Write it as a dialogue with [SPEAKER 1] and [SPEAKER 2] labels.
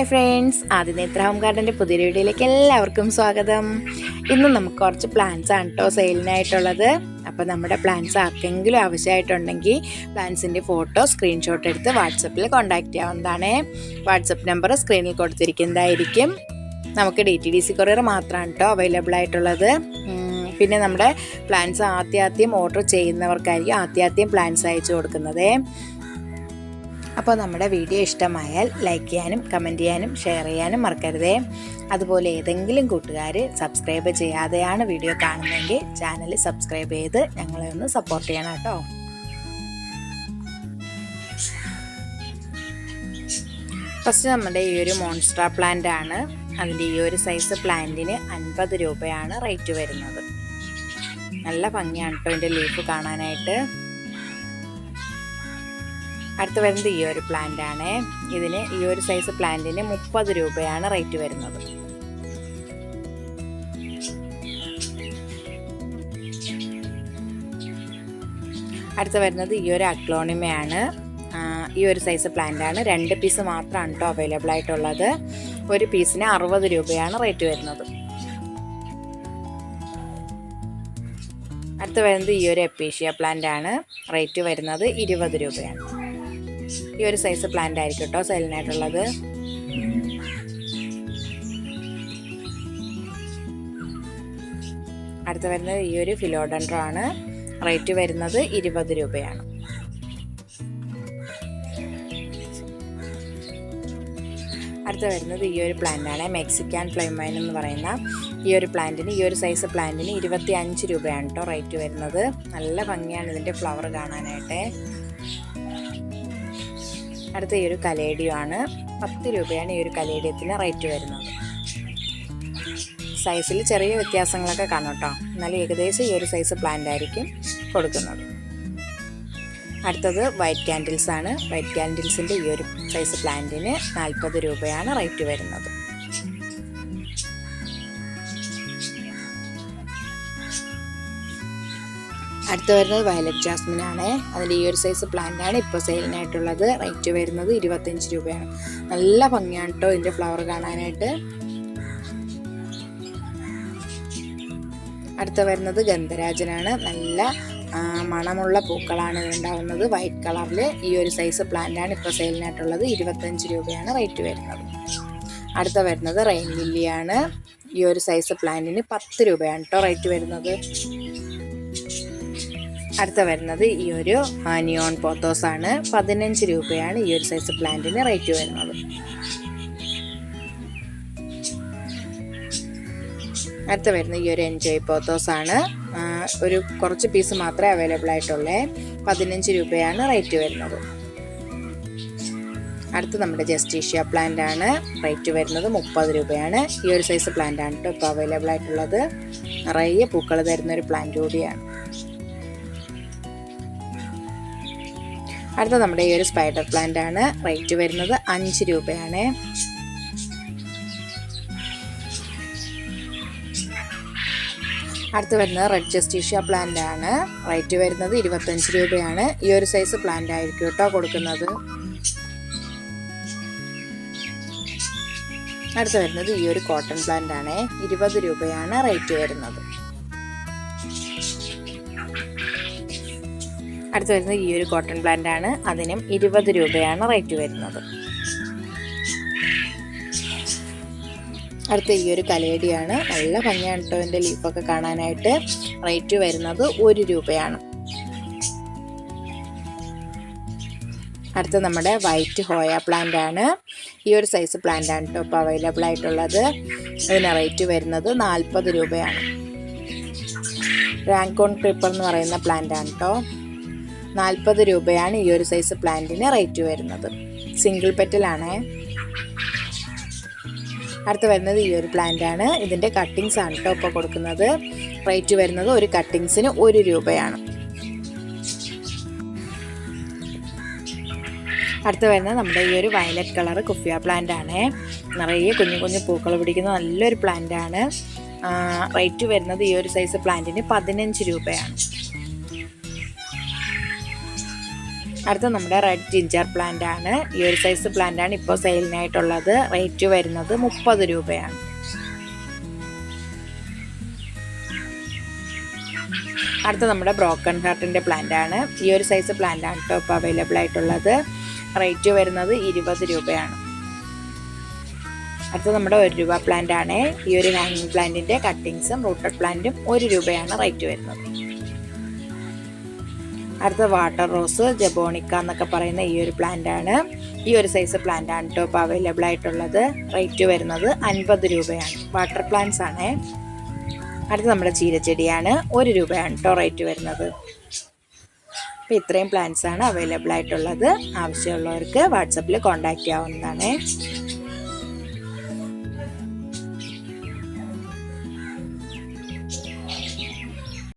[SPEAKER 1] Hi friends. ആദിനേത്ര home ഗാർഡന്റെ പുതിയ വീഡിയോയിലേക്ക് എല്ലാവർക്കും സ്വാഗതം. ഇന്ന് നമുക്ക് കുറച്ച് പ്ലാന്റ്സ് ആണ് കേട്ടോ സെയിലിനായിട്ടുള്ളത് അപ്പോൾ നമ്മുടെ പ്ലാന്റ്സ് ആർക്കെങ്കിലും ആവശ്യമായിട്ടുണ്ടെങ്കിൽ പ്ലാന്റ്സിന്റെ ഫോട്ടോ സ്ക്രീൻഷോട്ട് എടുത്ത് വാട്സപ്പിൽ കോൺടാക്റ്റ് ചെയ്യാവുന്നതാണ്. വാട്സപ്പ് നമ്പർ സ്ക്രീനിൽ കൊടുത്തിരിക്കുന്നതായിരിക്കും. നമുക്ക് D T D C courier മാത്രമാണ് കേട്ടോ അവൈലബിൾ ആയിട്ടുള്ളത്. പിന്നെ നമ്മുടെ പ്ലാന്റ്സ് ആദ്യാദ്യം ഓർഡർ ചെയ്യുന്നവർക്കായിരിക്കും ആദ്യാദ്യം പ്ലാന്റ്സ് അയച്ചു കൊടുക്കുന്നത്. അപ്പോൾ നമ്മുടെ വീഡിയോ ഇഷ്ടമായാൽ ലൈക്ക് ചെയ്യാനും കമന്റ് ചെയ്യാനും ഷെയർ ചെയ്യാനും മറക്കരുതേ. അതുപോലെ ഏതെങ്കിലും കൂട്ടുകാർ സബ്സ്ക്രൈബ് ചെയ്യാതെയാണ് വീഡിയോ കാണുന്നതെങ്കിൽ ചാനൽ സബ്സ്ക്രൈബ് ചെയ്ത് ഞങ്ങളെ ഒന്ന് സപ്പോർട്ട് ചെയ്യണം കേട്ടോ. ഫസ്റ്റ് നമ്മുടെ ഈ ഒരു മോൺസ്ട്ര പ്ലാന്റ് ആണ്. അതിന്റെ ഈ ഒരു സൈസ് പ്ലാന്റിന് അൻപത് രൂപയാണ് റേറ്റ് വരുന്നത്. നല്ല ഭംഗിയാണ് കേട്ടോ ഇതിന്റെ ലീഫ് കാണാനായിട്ട്. അടുത്ത് വരുന്നത് ഈ ഒരു പ്ലാന്റ് ആണ്. ഇതിന് ഈ ഒരു സൈസ് പ്ലാന്റിന് മുപ്പത് രൂപയാണ് റേറ്റ് വരുന്നത്. അടുത്ത് വരുന്നത് ഈ ഒരു അക്ലോണിമയാണ് ഈ ഒരു സൈസ് പ്ലാന്റ് ആണ്. രണ്ട് പീസ് മാത്രമാണ് കേട്ടോ അവൈലബിൾ ആയിട്ടുള്ളത്. ഒരു പീസിന് അറുപത് രൂപയാണ് റേറ്റ് വരുന്നത്. അടുത്ത് വരുന്നത് ഈ ഒരു എപ്പീഷ്യ പ്ലാന്റ് ആണ്. റേറ്റ് വരുന്നത് ഇരുപത് രൂപയാണ്. ഈ ഒരു സൈസ് പ്ലാന്റ് ആയിരിക്കും കേട്ടോ സെയിലിനായിട്ടുള്ളത് അടുത്ത് വരുന്നത് ഈ ഒരു ഫിലോഡൻഡ്രോ ആണ്. റേറ്റ് വരുന്നത് ഇരുപത് രൂപയാണ്. അടുത്ത് വരുന്നത് ഈ ഒരു പ്ലാന്റ് ആണ്. മെക്സിക്കാൻ ഫ്ലൈമൈൻ എന്ന് പറയുന്ന ഈ ഒരു പ്ലാന്റിന് ഈ ഒരു സൈസ് പ്ലാന്റിന് ഇരുപത്തി അഞ്ച് രൂപയാണ് കേട്ടോ റേറ്റ് വരുന്നത്. നല്ല ഭംഗിയാണ് ഇതിന്റെ ഫ്ലവർ കാണാനായിട്ട്. അടുത്ത ഈ ഒരു കലേഡിയോ ആണ് പത്ത് രൂപയാണ് ഈ ഒരു കലേഡിയത്തിന് റേറ്റ് വരുന്നത്. സൈസിൽ ചെറിയ വ്യത്യാസങ്ങളൊക്കെ കാണും കേട്ടോ എന്നാലും ഏകദേശം ഈ ഒരു സൈസ് പ്ലാന്റ് ആയിരിക്കും കൊടുക്കുന്നത്. അടുത്തത് വൈറ്റ് ക്യാൻഡിൽസ് ആണ്. വൈറ്റ് ക്യാൻഡിൽസിന്റെ ഈ ഒരു സൈസ് പ്ലാന്റിന് നാൽപ്പത് രൂപയാണ് റേറ്റ് വരുന്നത്. അടുത്ത് വരുന്നത് വയലറ്റ് ജാസ്മിൻ ആണ് അതിന്റെ ഈ ഒരു സൈസ് പ്ലാന്റ് ആണ് ഇപ്പോൾ സെയിലിനായിട്ടുള്ളത് റേറ്റ് വരുന്നത് ഇരുപത്തഞ്ച് രൂപയാണ്. നല്ല ഭംഗിയാണ് കേട്ടോ ഇതിന്റെ ഫ്ലവർ കാണാനായിട്ട്. അടുത്ത് വരുന്നത് ഗന്ധരാജനാണ്. നല്ല മണമുള്ള പൂക്കളാണ് ഉണ്ടാവുന്നത്. വൈറ്റ് കളറിൽ ഈ ഒരു സൈസ് പ്ലാന്റ് ആണ് ഇപ്പോൾ സെയിലിനായിട്ടുള്ളത് ഇരുപത്തഞ്ച് രൂപയാണ് റേറ്റ് വരുന്നത്. അടുത്ത വരുന്നത് റെയിൻ ലില്ലിയാണ്. ഈ ഒരു സൈസ് പ്ലാന്റിന് പത്ത് രൂപയാണ് കേട്ടോ റേറ്റ് വരുന്നത്. അടുത്ത വരുന്നത് ഈ ഒരു ഹാനിയോൺ പോത്തോസ് ആണ്. പതിനഞ്ച് രൂപയാണ് ഈ ഒരു സൈസ് പ്ലാന്റിന് റേറ്റ് വരുന്നത്. അടുത്ത വരുന്ന ഈ ഒരു എൻജോയ് പോത്തോസ് ആണ്. ഒരു കുറച്ച് പീസ് മാത്രമേ അവൈലബിൾ ആയിട്ടുള്ളേ. പതിനഞ്ച് രൂപയാണ് റേറ്റ് വരുന്നത്. അടുത്ത് നമ്മുടെ ജസ്റ്റീഷ്യ പ്ലാന്റ് ആണ്. റേറ്റ് വരുന്നത് മുപ്പത് രൂപയാണ്. ഈ ഒരു സൈസ് പ്ലാന്റ് ആണ് കേട്ടോ ഇപ്പോൾ അവൈലബിൾ ആയിട്ടുള്ളത്. നിറയെ പൂക്കൾ തരുന്ന ഒരു പ്ലാന്റ് കൂടിയാണ്. അടുത്ത നമ്മുടെ ഈ ഒരു സ്പൈഡർ പ്ലാന്റ് ആണ്. റേറ്റ് വരുന്നത് അഞ്ച് രൂപയാണ്. അടുത്ത് വരുന്നത് റെഡ് ജസ്റ്റീഷ്യ പ്ലാന്റ് ആണ്. റേറ്റ് വരുന്നത് ഇരുപത്തഞ്ച് രൂപയാണ്. ഈ ഒരു സൈസ് പ്ലാന്റ് ആയിരിക്കും കേട്ടോ കൊടുക്കുന്നത്. അടുത്ത് വരുന്നത് ഈ ഒരു കോട്ടൺ പ്ലാന്റ് ആണ്. ഇരുപത് രൂപയാണ് റേറ്റ് വരുന്നത്. അടുത്ത് വരുന്നത് ഈ ഒരു കോട്ടൺ പ്ലാന്റ് ആണ്. അതിനും ഇരുപത് രൂപയാണ് റേറ്റ് വരുന്നത്. അടുത്ത ഈ ഒരു കലേടിയാണ്. നല്ല ഭംഗിയാണ് കേട്ടോ എന്റെ ലീഫൊക്കെ കാണാനായിട്ട്. റേറ്റ് വരുന്നത് ഒരു രൂപയാണ്. അടുത്ത നമ്മുടെ വൈറ്റ് ഹോയ പ്ലാന്റ് ആണ്. ഈ ഒരു സൈസ് പ്ലാന്റ് ആണ് കേട്ടോ ഇപ്പോൾ അവൈലബിൾ ആയിട്ടുള്ളത്. അതിന് റേറ്റ് വരുന്നത് നാൽപ്പത് രൂപയാണ്. റാങ്കോൺ ക്രിപ്പർ എന്ന് പറയുന്ന പ്ലാന്റ് ആണ് കേട്ടോ നാൽപ്പത് രൂപയാണ് ഈ ഒരു സൈസ് പ്ലാന്റിന് റേറ്റ് വരുന്നത്. സിംഗിൾ പെറ്റലാണേ അടുത്ത് വരുന്നത് ഈ ഒരു പ്ലാന്റ് ആണ്. ഇതിന്റെ കട്ടിങ്സ് ആണ് കേട്ടോ ഇപ്പോൾ കൊടുക്കുന്നത്. റേറ്റ് വരുന്നത് ഒരു കട്ടിങ്സിന് ഒരു രൂപയാണ്. അടുത്ത് വരുന്നത് നമ്മുടെ ഈ ഒരു വയലറ്റ് കളർ കുഫിയ പ്ലാന്റ് ആണ്. നിറയെ കുഞ്ഞു കുഞ്ഞു പൂക്കൾ പിടിക്കുന്ന നല്ലൊരു പ്ലാന്റ് ആണ്. റേറ്റ് വരുന്നത് ഈ ഒരു സൈസ് പ്ലാന്റിന് പതിനഞ്ച് രൂപയാണ്. അടുത്ത നമ്മുടെ റെഡ് ജിഞ്ചർ പ്ലാന്റ് ആണ്. ഈ ഒരു സൈസ് പ്ലാന്റ് ആണ് ഇപ്പോൾ സെയിലിനായിട്ടുള്ളത് റേറ്റ് വരുന്നത് മുപ്പത് രൂപയാണ്. അടുത്ത നമ്മുടെ ബ്രോക്കൺ ഹാർട്ടിന്റെ പ്ലാന്റ് ആണ്. ഈ ഒരു സൈസ് പ്ലാന്റ് ആണ് കേട്ടോ ഇപ്പോൾ അവൈലബിൾ ആയിട്ടുള്ളത്. റേറ്റ് വരുന്നത് ഇരുപത് രൂപയാണ്. അടുത്ത നമ്മുടെ ഒരു രൂപ പ്ലാന്റ് ആണ്. ഈ ഒരു ഹാങ്ങിങ് പ്ലാന്റിന്റെ കട്ടിങ്സും റൂട്ടഡ് പ്ലാന്റും ഒരു രൂപയാണ് റേറ്റ് വരുന്നത്. അടുത്ത വാട്ടർ റോസ് ജബോണിക്ക എന്നൊക്കെ പറയുന്ന ഈ ഒരു പ്ലാന്റ് ആണ്. ഈ ഒരു സൈസ് പ്ലാന്റ് ആണ് കേട്ടോ ഇപ്പോൾ അവൈലബിൾ ആയിട്ടുള്ളത്. റേറ്റ് വരുന്നത് അൻപത് രൂപയാണ്. വാട്ടർ പ്ലാന്റ്സ് ആണ്. അടുത്ത നമ്മുടെ ചീരച്ചെടിയാണ്. ഒരു രൂപയാണ് കേട്ടോ റേറ്റ് വരുന്നത്. അപ്പോൾ ഇത്രയും പ്ലാന്റ്സ് ആണ് അവൈലബിൾ ആയിട്ടുള്ളത്. ആവശ്യമുള്ളവർക്ക് വാട്സപ്പിൽ കോൺടാക്റ്റ് ചെയ്യാവുന്നതാണ്.